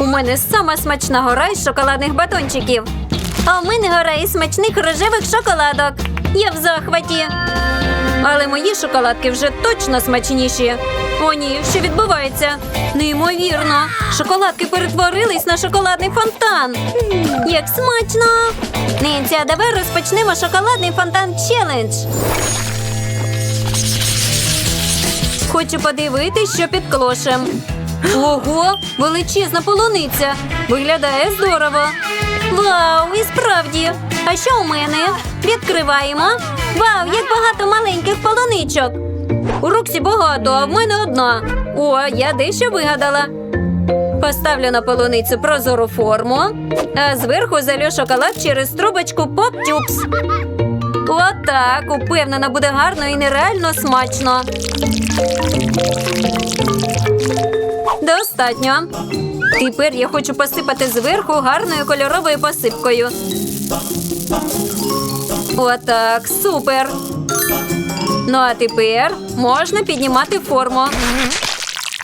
У мене сама смачна гора із шоколадних батончиків. А в мене гора із смачних рожевих шоколадок. Я в захваті. Але мої шоколадки вже точно смачніші. О, ні, що відбувається? Неймовірно. Шоколадки перетворились на шоколадний фонтан. Як смачно! Нинці, а давай розпочнемо шоколадний фонтан челендж. Хочу подивитись, що під клошем. Ого, величезна полуниця. Виглядає здорово. Вау, і справді. А що у мене? Відкриваємо. Вау, як багато маленьких полуничок. У Роксі багато, а в мене одна. О, я дещо вигадала. Поставлю на полуницю прозору форму, а зверху залю шоколад через трубочку Tubes. Отак, упевнена, буде гарно і нереально смачно. Достатньо. Тепер я хочу посипати зверху гарною кольоровою посипкою. Отак, супер. Ну а тепер можна піднімати форму.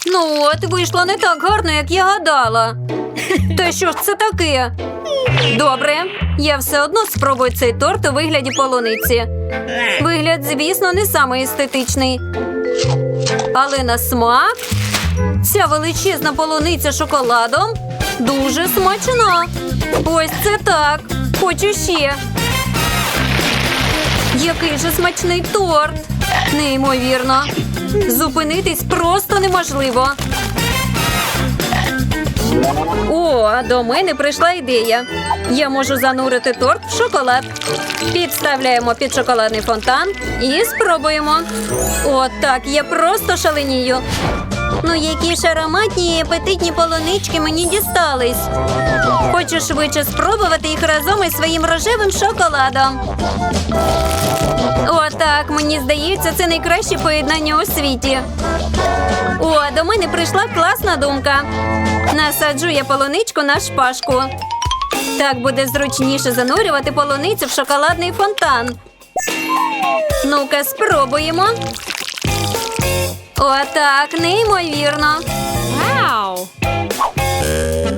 Ну от, вийшло не так гарно, як я гадала. Та що ж це таке? Добре, я все одно спробую цей торт у вигляді полуниці. Вигляд, звісно, не самий естетичний. Але на смак ця величезна полуниця шоколадом дуже смачна. Ось це так. Хочу ще. Який же смачний торт. Неймовірно. Зупинитись просто неможливо. О, до мене прийшла ідея. Я можу занурити торт в шоколад. Підставляємо під шоколадний фонтан і спробуємо. О, так, я просто шаленію. Ну, які ж ароматні і апетитні полунички мені дістались. Хочу швидше спробувати їх разом із своїм рожевим шоколадом. О, так, мені здається, це найкраще поєднання у світі. О, до мене прийшла класна думка. Насаджу я полуничку на шпажку. Так буде зручніше занурювати полуницю в шоколадний фонтан. Ну-ка, спробуємо. Отак, неймовірно. Вау!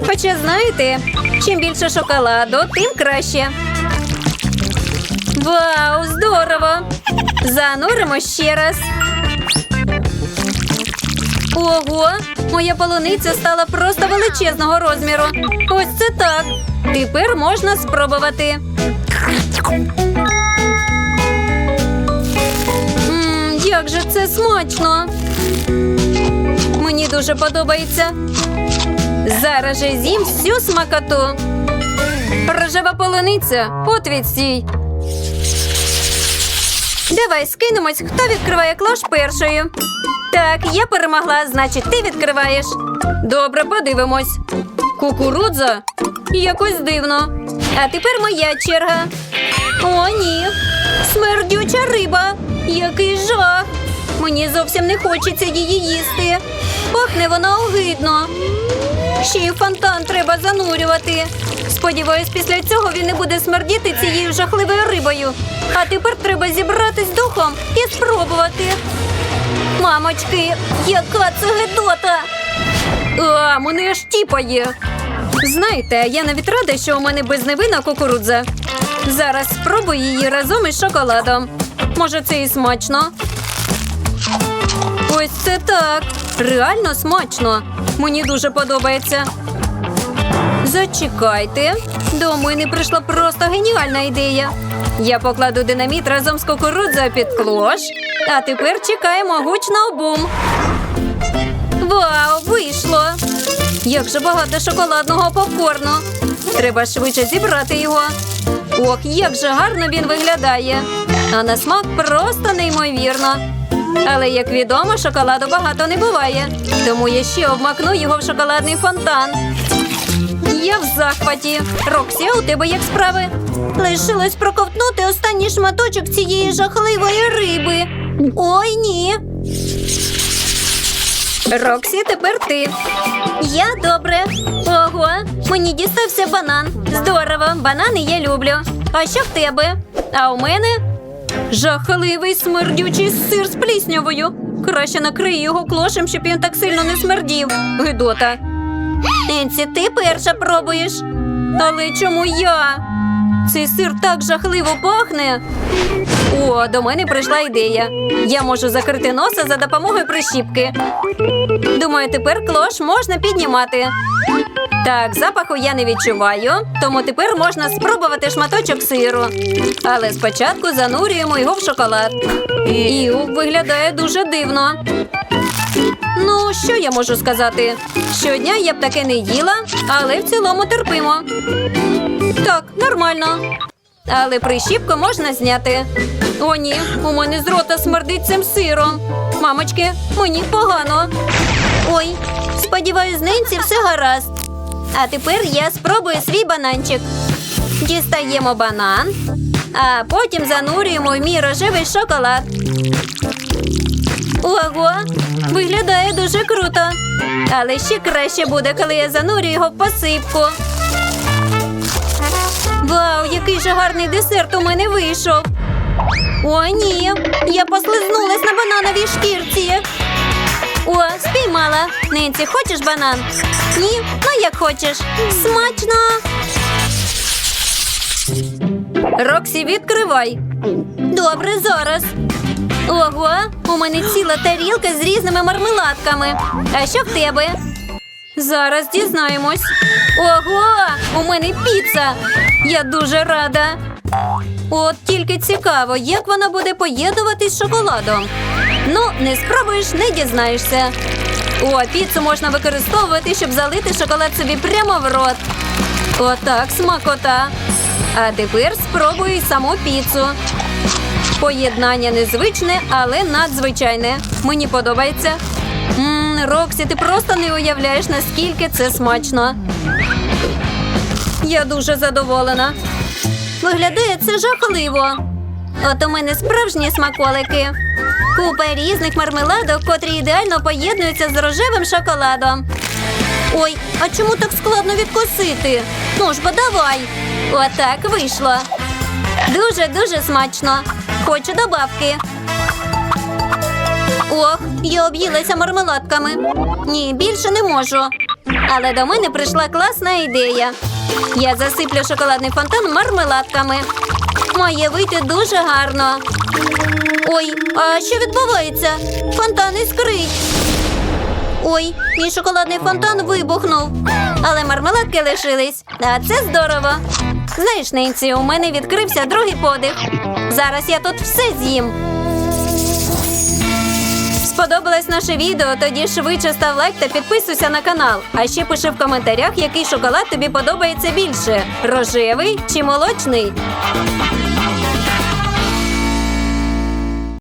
Хоча знаєте, чим більше шоколаду, тим краще. Вау, здорово! Зануримо ще раз. Ого, моя полуниця стала просто величезного розміру. Ось це так. Тепер можна спробувати. Як же це смачно! Мені дуже подобається. Зараз же з'їм всю смакоту. Рожева полуниця, от відсій. Давай скинемось, хто відкриває клош першою. Так, я перемогла, значить, ти відкриваєш. Добре, подивимось. Кукурудза? Якось дивно. А тепер моя черга. О, ні. Смердюча риба. Який жах. Мені зовсім не хочеться її їсти. Пахне вона огидно. Ще й фонтан треба занурювати. Сподіваюсь, після цього він не буде смердіти цією жахливою рибою. А тепер треба зібратись духом і спробувати. Мамочки, яка це гидота! А, мене аж тіпає. Знаєте, я навіть рада, що у мене безневинна кукурудза. Зараз спробую її разом із шоколадом. Може, це і смачно. Ось це так. Реально смачно. Мені дуже подобається. Зачекайте. До мене прийшла просто геніальна ідея. Я покладу динаміт разом з кукурудзою під клош. А тепер чекаємо гучного бум. Вау, вийшло! Як же багато шоколадного попкорну. Треба швидше зібрати його. Ох, як же гарно він виглядає. А на смак просто неймовірно. Але, як відомо, шоколаду багато не буває. Тому я ще обмакну його в шоколадний фонтан. Я в захваті. Роксі, а у тебе як справи? Лишилось проковтнути останній шматочок цієї жахливої риби. Ой, ні. Роксі, тепер ти. Я добре. Ого, мені дістався банан. Здорово, банани я люблю. А що в тебе? А у мене жахливий смердючий сир з пліснявою. Краще накрию його клошем, щоб він так сильно не смердів. Гидота. Енсі, ти перша пробуєш. Але чому я? Цей сир так жахливо пахне. О, до мене прийшла ідея. Я можу закрити носа за допомогою прищіпки. Думаю, тепер клош можна піднімати. Так, запаху я не відчуваю, тому тепер можна спробувати шматочок сиру. Але спочатку занурюємо його в шоколад. І виглядає дуже дивно. Ну, що я можу сказати? Щодня я б таке не їла, але в цілому терпимо. Так, нормально. Але прищіпку можна зняти. О, ні, у мене з рота смердить цим сиром. Мамочки, мені погано. Ой, сподіваюсь, з Ненці все гаразд. А тепер я спробую свій бананчик. Дістаємо банан, а потім занурюємо в мій рожевий шоколад. Ого, виглядає дуже круто. Але ще краще буде, коли я занурю його в посипку. Вау, який же гарний десерт у мене вийшов. О, ні, я послизнулась на банановій шкірці. О, спіймала. Ненці, хочеш банан? Ні, ну як хочеш. Смачно. Роксі, відкривай. Добре, зараз. Ого, у мене ціла тарілка з різними мармеладками. А що в тебе? Зараз дізнаємось. Ого, у мене піца. Я дуже рада. От тільки цікаво, як вона буде поєднуватись з шоколадом. Ну, не спробуєш, не дізнаєшся. О, піцу можна використовувати, щоб залити шоколад собі прямо в рот. Отак, смакота. А тепер спробуй саму піцу. Поєднання незвичне, але надзвичайне. Мені подобається. Мм, Роксі, ти просто не уявляєш, наскільки це смачно. Я дуже задоволена. Виглядає це жахливо. От у мене справжні смаколики. Купа різних мармеладок, котрі ідеально поєднуються з рожевим шоколадом. Ой, а чому так складно відкусити? Ну ж бо давай. Отак вийшло. Дуже-дуже смачно. Хочу добавки. Ох, я об'їлася мармеладками. Ні, більше не можу. Але до мене прийшла класна ідея. Я засиплю шоколадний фонтан мармеладками. Має вийти дуже гарно. Ой, а що відбувається? Фонтан іскрить. Ой, мій шоколадний фонтан вибухнув. Але мармеладки лишились. А це здорово. Знаєш, Ненці, у мене відкрився другий подих. Зараз я тут все з'їм. Сподобалось наше відео? Тоді швидше став лайк та підписуйся на канал. А ще пиши в коментарях, який шоколад тобі подобається більше: рожевий чи молочний.